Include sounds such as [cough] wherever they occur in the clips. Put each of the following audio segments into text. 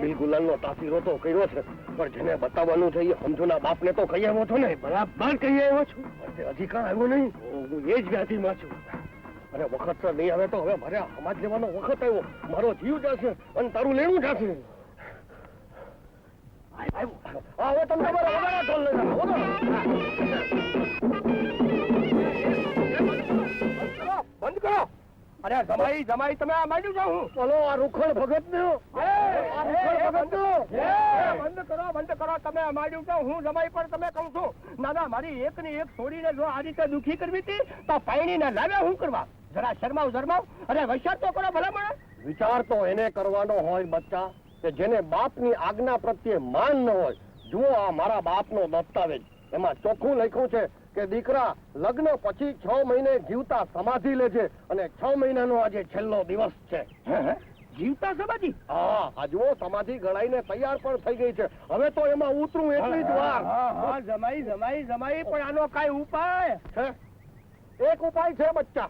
બિલગુલાલનો તાસીરો તો કર્યો છે. પણ જેને બતાવવાનું છે એ સમજુના બાપને તો કહી આવ્યો છો ને? બરાબર કહી આવ્યો છું. હજી કાં આવ્યો નહીં? હું એ જ વ્યાધિમાં છું. અરે વખત સર નહીં આવે તો હવે મારે સમાજ લેવાનો વખત આવ્યો. મારો જીવ જશે અને તારું લેવું જશે. હવે તમને તમારા ઢોલ લઈ બંધ કરો. અરે જમાઈ જમાઈ તમે આ માંડ્યું છો હું. ચલો આ રૂખડ ભગત ને આ રૂખડ ભગત બંધ કરો બંધ કરો તમે આ માંડ્યું છો હું જમાઈ પર તમે કહું છું. ના ના મારી એક ને એક છોડીને જો આ રીતે દુખી કરવી હતી તો પાણીને લાવ્યા હું કરવા? જરા શરમાવ શરમાવ. અરે વિચાર તો કરો ભલા મને વિચાર તો એને કરવાનો હોય બચ્ચા કે જેને બાપની આજ્ઞા પ્રત્યે માન ન હોય. જુઓ આ મારા બાપનો દસ્તાવેજ. એમાં ચોખ્ખું લખ્યું છે કે દીકરા લગ્ન પછી છ મહિને જીવતા સમાધિ લે છે અને છ મહિનાનો આજે છેલ્લો દિવસ છે. જીવતા સમાધિ? હા આ જુઓ સમાધિ ગળાઈને તૈયાર પણ થઈ ગઈ છે. હવે તો એમાં ઉતરું એટલી જ વાર. જમાઈ જમાઈ જમાઈ પણ આનો કઈ ઉપાય? છે એક ઉપાય છે બચ્ચા.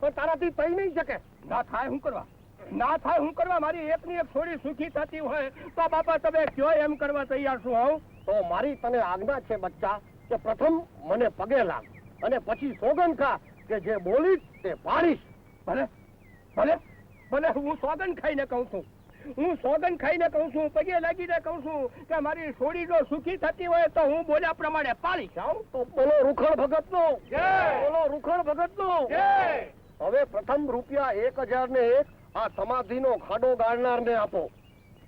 પણ તારાથી થઈ નહીં શકે. ના થાય હું કરવા? ના થાય હું કરવા? મારી એક ની એક થોડી સુખી થતી હોય તો બાપા તમે કયો એમ કરવા તૈયાર છું હું તો મારી તને આજ્ઞા છે બચ્ચા કે પ્રથમ મને પગે લાગ અને પછી સોગન ખા કે જે બોલીશ તે પાડીશ. ભલે ભલે ભલે હું સોગન ખાઈને કહું છું. હું સોગન ખાઈને કહું છું પગે લાગીને કહું છું કે મારી છોડી જો સુખી થતી હોય તો હું બોલ્યા પ્રમાણે પાડીશ. આવું? તો બોલો રૂખણ ભગત નો બોલો રૂખણ ભગત નો હવે પ્રથમ રૂપિયા એક હજાર ને એક આ સમાધિનો ખાડો ગાળનાર ને આપો.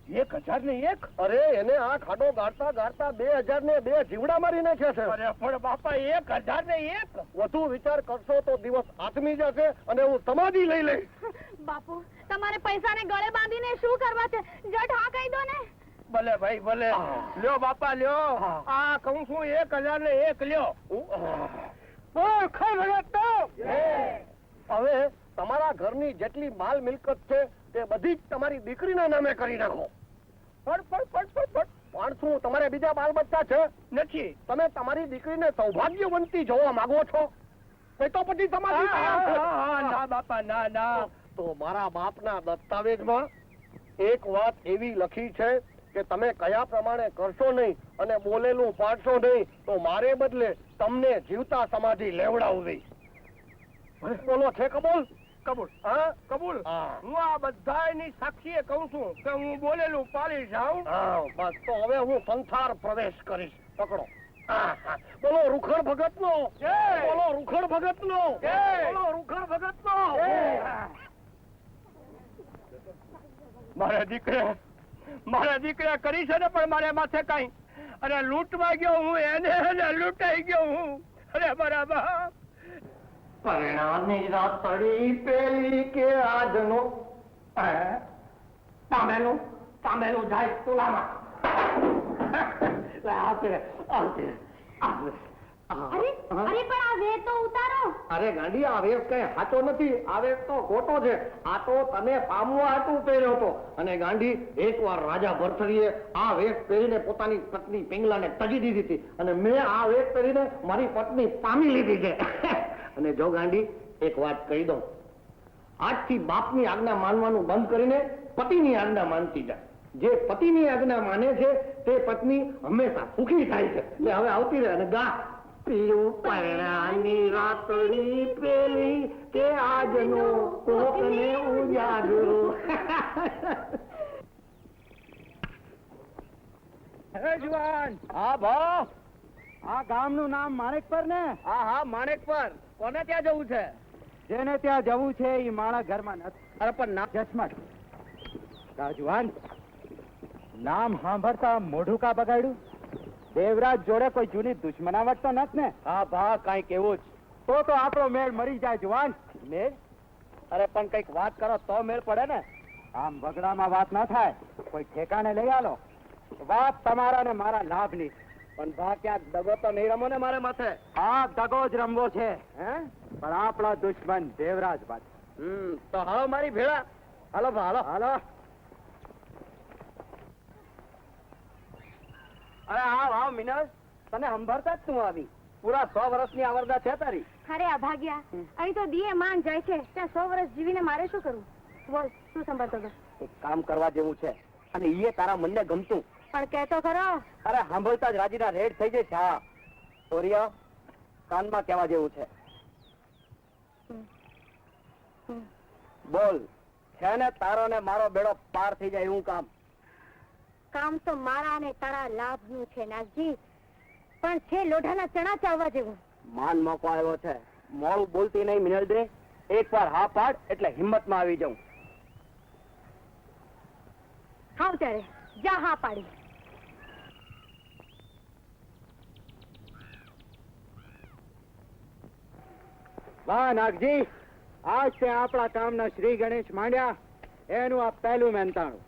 એક હજાર ને એક? અરે એને આ ખાડો ગાળતા ગાળતા બે હજાર ને બે જીવડા મારી નાખ્યા છે. અરે પણ બાપા એક હજાર ને એક? વધુ વિચાર કરશો તો દિવસ આથમી જશે અને હું સમાધિ લઈ લઈશ. [laughs] બાપુ તમારે પૈસાને ગળે બાંધીને શું કરવા છે? જટ હા કહી દો ને. ભલે ભાઈ ભલે. લ્યો બાપા લ્યો. આ કહું છું એક હજાર ને એક લ્યો. હવે તમારા ઘરની જેટલી માલ મિલકત છે તે બધી જ તમારી દીકરીના નામે કરી નાખો. પણ પણ પણ પણ પણ પણ શું તમારે બીજા બાલ બચ્ચા છે? નથી. તમે તમારી દીકરીને સૌભાગ્યવંતી જોવા માંગો છો? એ તો પછી તમારી ના બાપા ના ના. તો મારા બાપના દસ્તાવેજમાં એક વાત એવી લખી છે કે તમે કયા પ્રમાણે કરશો નહીં અને બોલેલું પાડશો નહીં તો મારે બદલે તમને જીવતા સમાધિ લેવડાવવી. બોલો છે કબૂલ કબૂલ. હા? કબૂલ? હું. આ બધાની સાક્ષીએ કહું છું કે હું બોલેલું પાડી જાઉં. બસ. તો હવે હું સંસાર પ્રવેશ કરીશ. પકડો. બોલો રૂખડ ભગત નો બોલો રૂખડ ભગત નો બોલો રૂખડ ભગત નો મારા દીકરા મારા દીકરા કરી છે ને પણ મારે માથે કઈ. અરે લૂંટવા ગયો હું એને લૂંટાઈ ગયો હું. અરે મારા પરણાની પેલી કે આજનો જાય તુલામાં અરે અરે પણ આ વેર તો ઉતારો. અરે ગાંડી આ કઈ સાચો નથી. આ તો ખોટો છે. આ તો તને પામવા હતું પહેર્યો હતો. અને ગાંડી એકવાર રાજા ભરથરીએ આ વેશ પહેરીને પોતાની પત્ની પિંગલાને તજી દીધી હતી. અને મેં આ વેશ પહેરીને મારી પત્ની પામી લીધી છે. અને જો ગાંડી એક વાત કહી દઉં. આજથી બાપની આજ્ઞા માનવાનું બંધ કરીને પતિની આજ્ઞા માનતી જાય જે પતિની આજ્ઞા માને છે તે પત્ની હંમેશા સુખી થાય છે. એટલે હવે આવતી રહે અને ગા. પરણાની પેલી કે આજનો કોકને ઉજાગરો. હે જુવાન! હા ભા આ ગામનું નામ માણેક પર ને? હા હા માણેક પર કોને ત્યાં જવું છે? જેને ત્યાં જવું છે એ માણસ ઘરમાં નથી. અરે પણ ના જસમટ રાજવાન નામ સાંભળતા મોઢું કા બગાડ્યું? દેવરાજ જોડે કોઈ જૂની દુશ્મનાવટ તો નથી ને? હા ભા કંઈક એવું જ. તો તો આપણો મેળ મરી જાય જવાન મેળ? અરે પણ કંઈક વાત કરો તો મેળ પડે ને. આમ બગડામાં વાત ના થાય. કોઈ ઠેકાને લઈ આલો. વાત તમારા ને મારા લાભની પણ ભા ક્યાં દગો તો નહીં રમો ને મારે માથે? આ દગો જ રમવો છે. હે? પણ આપણા દુશ્મન દેવરાજ બાદ હમ તો હાલો મારી ભેળા. હાલો ભા હાલો. હાલો. અરે આવ આવ મિનસ તને સંભાળતા જ તું આવી. પૂરા સો વર્ષની આવરદા છે તારી. અરે આ ભાગ્યા. અહીં તો દીએ માન જાય છે. ત્યાં સો વર્ષ જીવીને મારે શું કરવું? બોલ શું સંભાળતો હતો? એક કામ કરવા જેવું છે. અને ઈએ તારા મનને ગમતું. પણ કહેતો ખરો. અરે સાંભળતા જ રાજીના રેડ થઈ જાય છે સૂર્ય કાનમાં કહેવા જેવું છે. બોલ છે ને તારો ને મારો બેડો પાર થઈ જાય એવું કામ. કામ તો મારા અને તારા લાભનું છે નાગજી. પણ છે લોઢાના ચણા ચાવવા જેવું. માન મોકો આવ્યો છે. મોડું બોલતી નહીં મિનલ દે એક વાર હા પાડ એટલે હિંમતમાં આવી જાઉં. હાવ ત્યારે. જા હા પાડી. વાહ, નાગજી. આજ તે આપણા કામના શ્રી ગણેશ માંડ્યા. એનું આ પહેલું મહેનતાણું.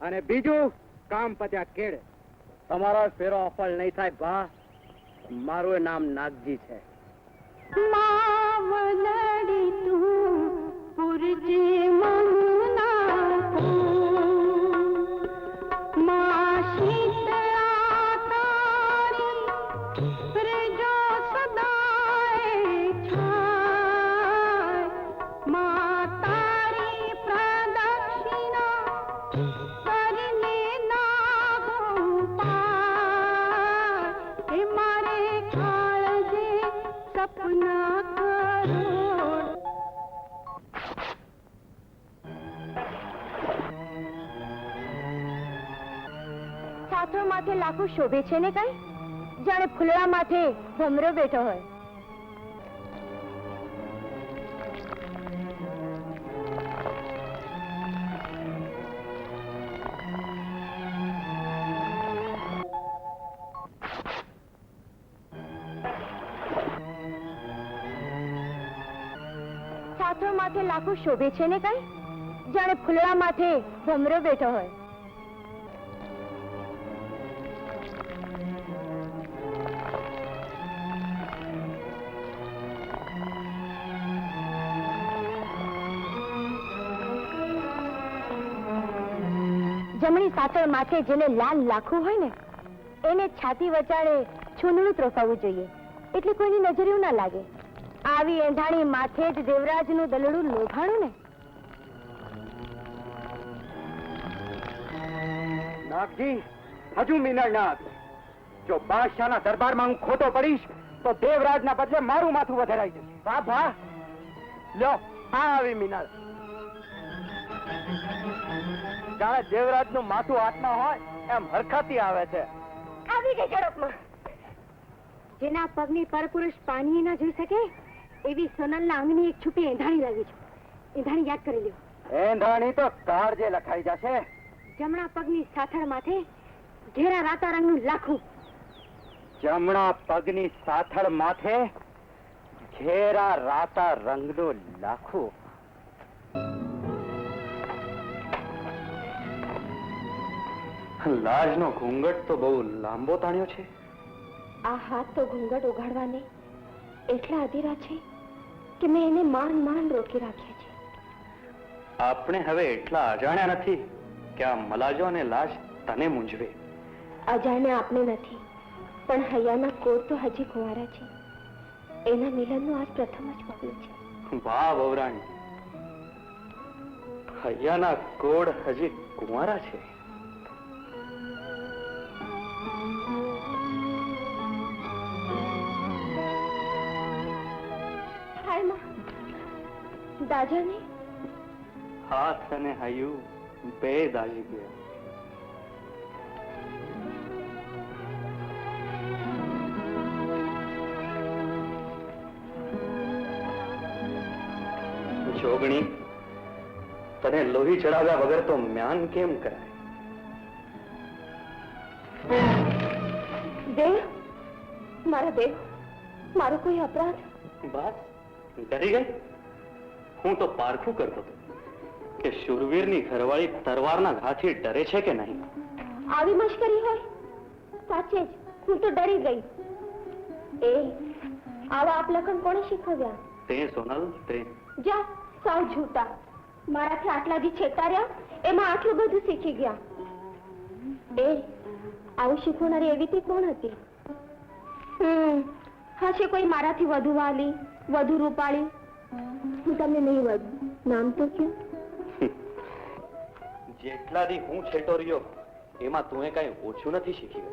અને બીજું કામ પત્યા કેળે. તમારો ફેરો અફળ નહીં થાય, ભા. મારું નામ નાગજી છે. માવલડી તું પુરજી મમના માથે લાખો શોભે છે ને કઈ જાણે ફૂલડા માથે ભમરો બેઠો હોય સાથો માથે લાખો શોભે છે ને કઈ જાણે ફૂલડા માથે ભમરો બેઠો હોય જમણી સાતળ માથે જેને લાલ લાખું હોય ને, એને છાતી વચાડે છૂંદણું ત્રોફાવવું જોઈએ. એટલે કોઈની નજર એવું ના લાગે. આવી એંધાણી માથે જ દેવરાજનું દલડું લોભાણું ને? નાગજી, હજુ મિનળ ના આપી. જો બાદશાહના દરબારમાં હું ખોટો પડીશ, તો દેવરાજના બદલે મારું માથું વધારાઈ જશે. વાહ વાહ. લ્યો, આ આવી મિનળ. જાણે દેવરાજનું માથું હાથમાં હોય એમ હરખાતી આવે છે. આવી ગઈ ઝડપમાં. જેના પગની પરપુરુષ પાણી ના જોઈ શકે એવી સોનલના અંગની એક છુપી એંધાણી લાવી છું. એંધાણી યાદ કરી લ્યો. એંધાણી તો કાળજે લખાઈ જશે. જમણા પગની સાથળ માથે ઘેરા રાતા રંગનું લાખું. જમણા પગની સાથળ માથે ઘેરા રાતા રંગનું લાખું. લાજનો ઘૂંઘટ તો બહુ લાંબો તાણ્યો છે? આ હાથ તો ઘૂંઘટ ઉઘાડવાને એટલા અધીરા છે કે મેં એને માન માન રોકી રાખ્યા છે. આપણે હવે એટલા અજાણ્યા નથી કે આ મલાજો અને લાજ તને મૂંઝવે. અજાણ્યા આપણે નથી પણ હૈયાના કોર તો હજી કુંવારા છે. એના મિલનનું આજ પ્રથમ જ પગલું છે. વાહ વવરાણી. હૈયાના કોડ હજી કુંવારા છે? માં હાથ અને હૈયું બે દાજી ગયા. જોગણી તને લોહી ચડાવ્યા વગર તો મ્યાન કેમ કરાય? દેવ મારા દેવ મારો કોઈ અપરાધ? બસ ડરી ગઈ? હું તો પારખું કરતો હતો કે શુરવીરની ઘરવાળી તરવારના ઘાથી ડરે છે કે નહીં? આવી મશ્કરી હોય? સાચે જ. હું તો ડરી ગઈ. એ આવા આપલખન કોણે શીખવ્યા? તે સોનલ તે. જા સાવ જૂતા. મારાથી આટલા દી છેતાર્યા એમાં આટલું બધું શીખી ગયા. એ આવું શીખવનારી એવી તે કોણ હતી? હમ હશે કોઈ મારાથી વધુ વાલી વધુ રૂપાળી? હું તમને નહીં વધુ નામ તો કયો જેટલા દી હું છેટો રહ્યો એમાં તું કઈ ઓછું નથી શીખી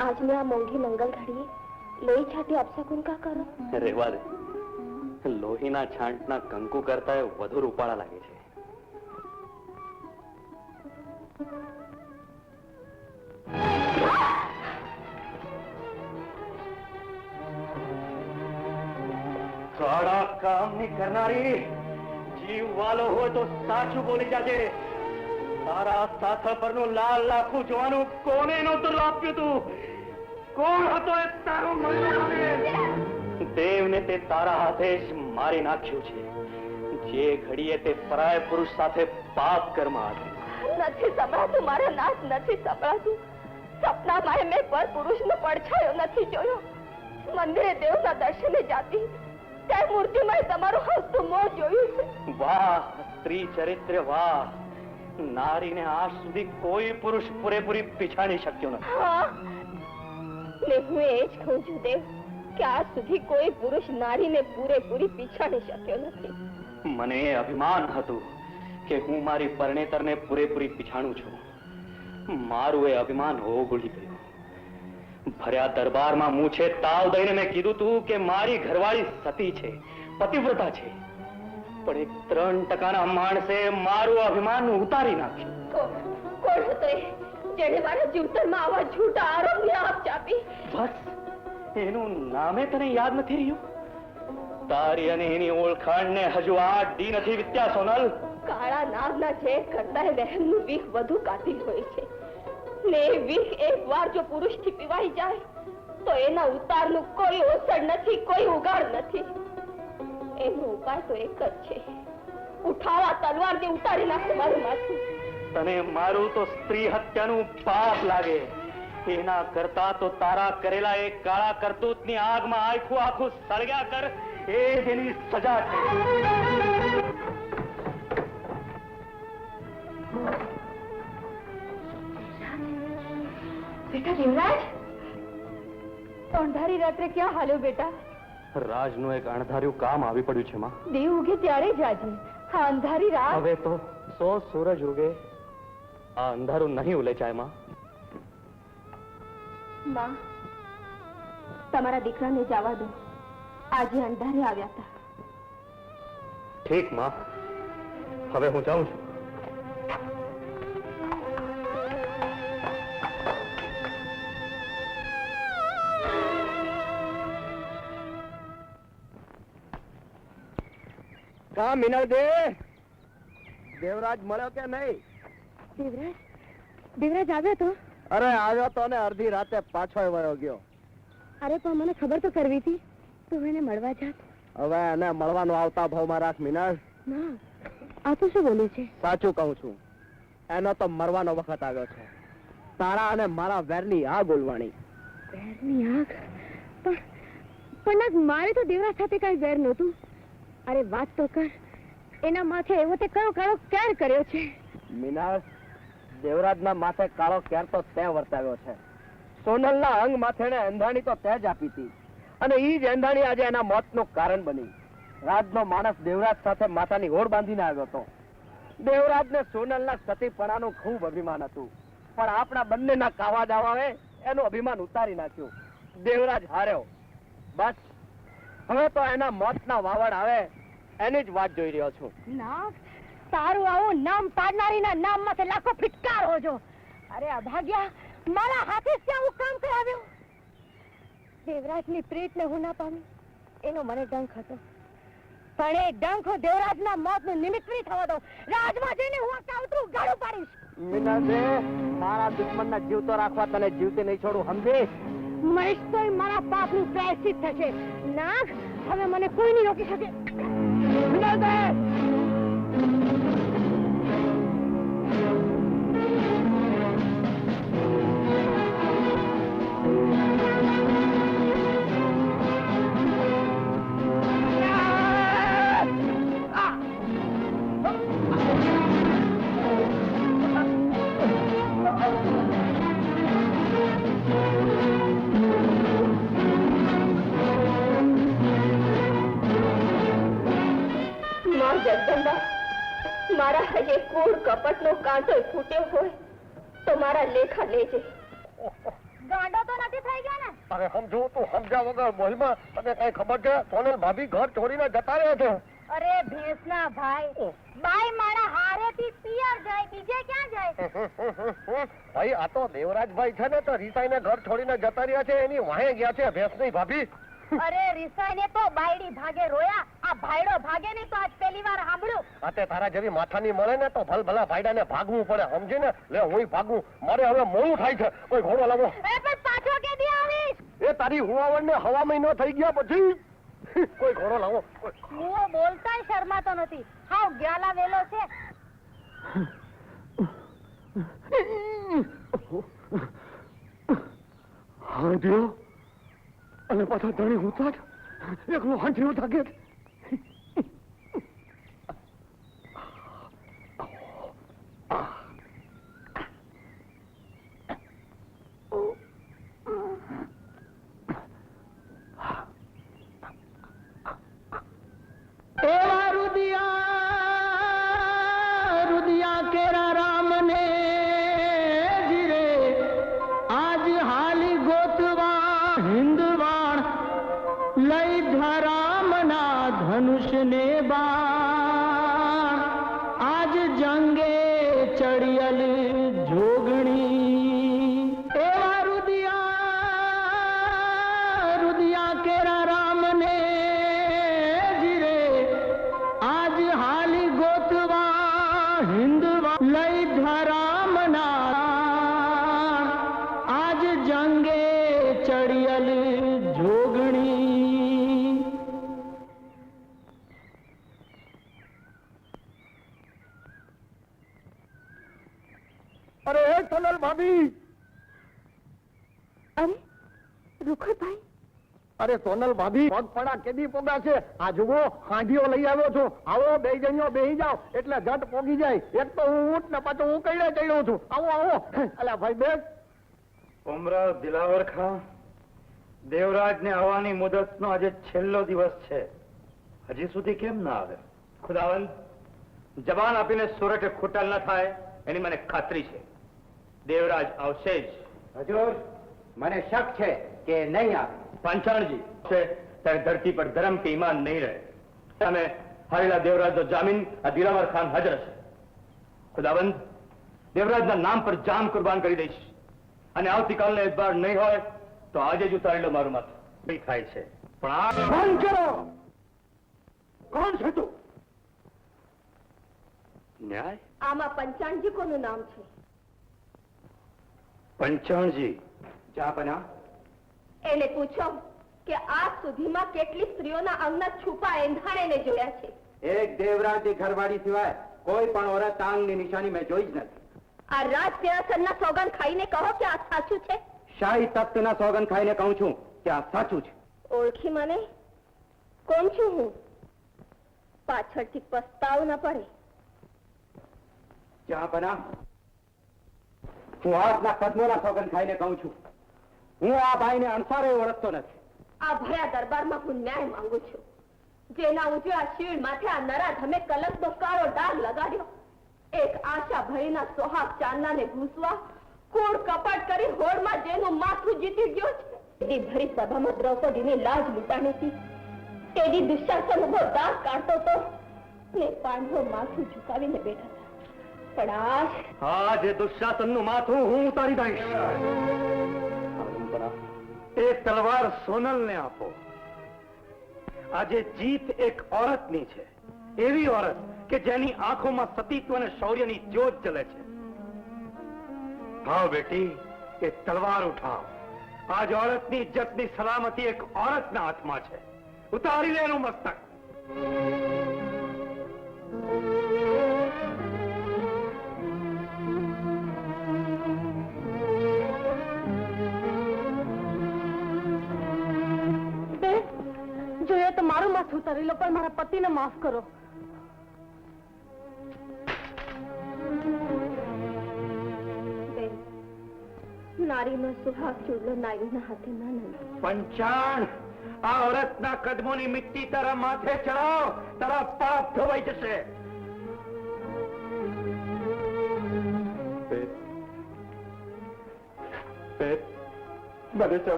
આજની આ મોંઘી મંગલ ઘડીએ લોહી છાટી અપશકુન કા કરો? રેવા દે લોહીના છાંટના કંકુ કરતા વધુ રૂપાળા લાગે છે. કામની કરનારી જીવ વાલો હોય તો સાચું બોલી જાજે. તારા સાથળ પરનું લાલ લાખું જોવાનું કોને નહોતું આપ્યું તું? કોણ હતો એ તારો મનનો દેવને તે તારા હાથે જ મારી નાખ્યું છે. જે ઘડીએ તે પરાય પુરુષ સાથે પાપ કર્મ આવ્યું નથી સંભળાતું, મારા નાથ નથી સંભળાતું. સપનામાં મેં પર પુરુષનો પડછાયો નથી જોયો. મંદિરે દેવના દર્શને જાતી ત્યાં મૂર્તિમાં તમારું હસતું મોં જોયું છે. વાહ સ્ત્રી ચરિત્ર વાહ. નારીને આ સુધી કોઈ પુરુષ પૂરેપૂરી પીછાણી શક્યો નથી. ને હું એ જ કહું છું દેવ કે આ સુધી કોઈ પુરુષ નારીને પૂરેપૂરી પીછાડી શક્યો નથી. મને એ અભિમાન હતું કે હું મારી પરણેતરને પૂરેપૂરી પીછાણું છું. મારું એ અભિમાન ઓગળી ગયું ભર્યા દરબારમાં મૂછે તાવ દઈને મેં કીધું તું કે મારી ઘરવાળી સતી છે પતિવ્રતા છે. પણ એક ત્રણ ટકાના માણસે મારું અભિમાન ઉતારી નાખ્યું. કોણ હતો એ? જેણે મારા જીવતરમાં આવા જૂઠા આરોપની આપ ચાપી? બસ એનું નામે તને યાદ નથી રહ્યું? તારી અને એની ઓળખાણને હજુ આઠ ડી નથી વિત્યા સોનલ. કાળા નાગના છે કરતા વહેમનું બીક વધુ કાતિલ હોય છે. ને એ વિખ એક જો પુરુષથી પીવાઈ જાય, તો એના ઉતારનું કોઈ ઓસડ નથી, કોઈ ઉગાડ નથી. એનો ઉપાય તો એક જ છે. ઉઠાવા તલવારથી ઉતારી નાખો મારું માથું. તને મારું તો સ્ત્રી હત્યાનું પાપ લાગે. એના કરતા તો તારા કરેલા એ કાળા કરતૂતની આગમાં આખું આખું સળગ્યા કર, એ જ એની સજા છે. દેવરાજ તો રાત્રે ક્યાં હાલ્યો બેટા? રાજનું એક અણધાર્યું કામ આવી પડ્યું છે માં. દેવ ઉગે ત્યારે જાજે હા અંધારી રાત હવે તો સો સૂરજ ઉગે. આ અંધારું નહીં ઉલેચાયમાં. માં તમારા દીકરાને જવા દો. આજે અંધારે આવ્યા હતા. ઠીકમાં. હવે હું જાઉં છું. કા મિનળ દે? દેવરાજ મળ્યો કે નહીં? દેવરાજ? દેવરાજ આવ્યો તો? અરે આવ્યો તો ને અડધી રાતે પાછો વયો ગયો. અરે પણ મને ખબર તો કરવી હતી. તું એને મળવા જાત. હવે એને મળવાનો આવતા ભાવમાં રાખ મિનળ ના. આ તો શું બોલે છે? સાચું કહું છું. એનો તો મરવાનો વખત આવ્યો છે. તારા અને મારા વેરની આ બોલવાની વેરની આગ? પણ પણ મારે તો દેવરાજ સાથે કઈ વેર નહોતું. અરે વાત તો કર. એના માથે એવો તે કયો કાળો ક્યારે કર્યો છે? મિનાળ દેવરાજના માથે કાળો કેર તો તે વર્તાવ્યો છે. સોનલના અંગ માથેને એંધાણી તો તે જ આપી હતી. અને ઈ જ એંધાણી આજે એના મોતનું કારણ બની. રાજનો માણસ દેવરાજ સાથે માતાની હોડ બાંધીને આવ્યો હતો. દેવરાજને સોનલના સતીપણાનું ખૂબ અભિમાન હતું. પણ આપણા બંનેના કાવા દાવાએ એનું અભિમાન ઉતારી નાખ્યું. દેવરાજ હાર્યો. બસ, હવે તો એના મોતના વાવડ આવે એની જ વાત જોઈ રહ્યો છું. ના તારું આવું નામ પાડનારીના નામમાંથી લાખો ફિટકાર હોજો અરે અભાગ્યા મારા હાથે જ ત્યાં હું કામ કરાવ્યું. દેવરાજની પ્રીતને હું ના પામી. એનો મને ડંખ હતો. પણ એ ડંખ હું દેવરાજના મોતનું નિમિત્ત નહીં થવા દઉં. રાજમાં જઈને હું કાવતરું ગાળું પાડીશ. મીનાબે મારા દુશ્મનના ના જીવતો રાખવા તને જીવતે નહીં છોડું સમજી મહેશ તો મારા પાપનું પ્રાયશ્ચિત થશે. નાગ હવે મને કોઈ નહીં રોકી શકે. விடாதே મારા હૈયે કૂડ કપટનો કાંટો ફૂટ્યો હોય તો મારા લેખા લેજે. ગાંડો તો નથી થઈ ગયો ને? અરે સમજુ તું સમજ્યા વગર બોલમાં તને કઈ ખબર છે? સોનલ ભાભી ઘર છોડીને જતા રહ્યા છે. અરે ભેંસના ભાઈ બાઈ મારા હારેથી પિયર જાય બીજે ક્યાં જાય? ભાઈ આ તો દેવરાજભાઈ છે ને તો રીસાઈને ઘર છોડીને જતા રહ્યા છે એની વાહે ગયા છે ભેંસની ભાભી. અરે રિસાઈને તો બાયડી ભાગે રોયા આ ભાઈડો ભાગે નહીં તો આજ પહેલી વાર આતે તારા જેવી માથાની મળે ને તો ભલ ભલા ભાઈડાને ભાગવું પડે સમજી ને લે હું ભાગું. મારે હવે મોડું થાય છે. કોઈ ઘોડો લાવો. એ પણ પાછો કે દી આવી એ તારી હુવાવણ ને હવા મહિનો થઈ ગયા પછી? કોઈ ઘોડો લાવો. હું બોલતાય શરમાતો નથી. હાવ ગ્યાલા વેલો છે. હાંડ્યો અને પાછા ધણી ઉતાર એકલો હાંડ્યો થાકે? ચડિયલ જોગણી. અરે સોનલ ભાભી. અરે રૂખડભાઈ. અરે સોનલ ભાભી પગપડા કેદી પોગા છે. આ જુઓ હાંડીઓ લઈ આવ્યો છું. આવો બે જણીઓ બેહી જાઓ. એટલે જટ પોગી જાય. એક તો હું ઊંટ ને પાછો હું કઈડે ચડ્યો છું. આવો આવો. અલા ભાઈ બેસ. ઉમરા દિલાવર ખાન. દેવરાજ ને આવવાની મુદત નો આજે છેલ્લો દિવસ છે. હજી સુધી કેમ ના આવે? ખુદાવન જવાન આપીને સુરટે ખોટાલ ના થાય એની મને ખાતરી છે. દેવરાજ આવશે જ. હજુર મને શક છે કે નહીં આવે. પાંચાણજી છે ત્યારે ધરતી પર ધર્મ કે ઈમાન નહીં રહે. તમે હરેલા દેવરાજનો જામીન આ દિલાવર ખાન હાજર છે ખુદાવંત દેવરાજના નામ પર જામ કુરબાન કરી દઈશ. અને આવતીકાલનો એતબાર નહીં હોય તો આજે જ ઉતારી લો મારું માથું. થાય છે. પણ બંધ કરો! કોણ છે તું? ન્યાય? આમાં પંચાણજી કોનું નામ છે. પંચાણજી? જાપના એને પૂછો કે આજ સુધીમાં કેટલી સ્ત્રીઓના અંગના છુપા એંધાણે જોયા છે. એક દેવરાજની ઘરવાળી સિવાય કોઈ પણ ઓરત આંગની નિશાની મેં જોઈ જ નથી. આ રાજ સિંહાસનના સોગંદ ખાઈને કહો કે આ સાચું છે? શાહી તખ્તના સોગન ખાઈને કહું છું કે આ સાચું છે. ઓળખી મને? કોણ છું હું? પાછળથી પસ્તાવ ન પડે. જહાંપના હું આજના કદમોના સોગન ખાઈને કહું છું. હું આ ભાઈને અણસારે ઓળખતો નથી. આ ભયા દરબારમાં હું ન્યાય માંગુ છું. જેના ઉજળા શીળ માથે આ નરાધમે કલંકનો કાળો ડાઘ લગાડ્યો. એક આશા ભરીના સોહાગ ચાંદલાને ઘૂસવા કૂડ કપાટ કરી હોડમાં માથું જીતી ગયો છે. ભરી સભામાં દ્રૌપદીની લાજ લૂંટાણી હતી. તેની દુશાસન ઊભો દાંત કાઢતો તો ને પાંડવો માથું ઝુકાવીને બેઠા હતા. પણ આજ આજે દુશાસનનું માથું હું ઉતારી દઈશ. એ તલવાર સોનલને આપો. આજે જીત એક ઓરતની છે. એવી ઓરત કે જેની આંખોમાં સતીત્વ અને શૌર્યની જ્યોત જલે છે. ભાવ બેટી એ તલવાર ઉઠાવ. આજ ઓરતની ઇજ્જતની સલામતી એક ઓરતના હાથમાં છે. ઉતારી લે એનું મસ્તક. જોઈએ તો મારું માથું ઉતારી લો, પણ મારા પતિને માફ કરો.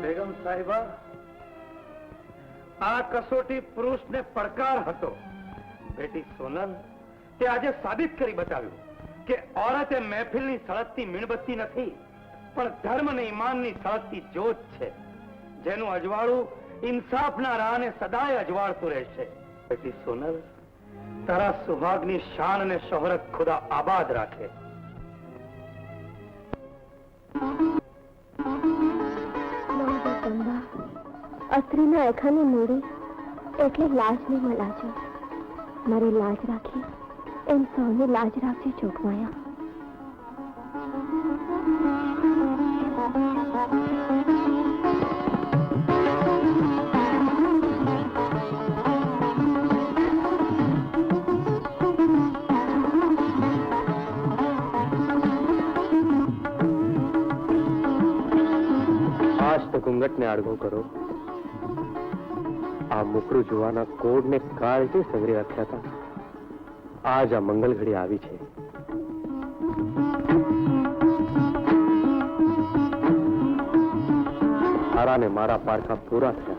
બેગમ સાહેબ, આ કસોટી પુરુષ ને પડકાર હતો. બેટી સોનલ, તે આજે સાબિત કરી બતાવ્યું. કે ઓરત એ મહેફિલની સળગતી મીણબત્તી નથી, પણ ધર્મ ને ઈમાનની સળગતી જોત છે, જેનું અજવાળું ઇન્સાફના રાહને સદાય અજવાળતું રહેશે. બેટી સોનલ, તારા સુભાગની શાન અને શોહરત ખુદા આબાદ રાખે. અત્રીના એખાની મૂડી એટલે લાજ નહીં મળાજો મારી લાજ રાખી. એમ સૌને લાજ રાખજે જોગમાયા ઘૂંઘટને આડઘો કરો આ મુકરું જોવાના કોડને કાળજી સંગ્રહ રાખ્યા હતા આજ આ મંગલ ઘડી આવી છે. તારા ને મારા પારખા પૂરા થયા.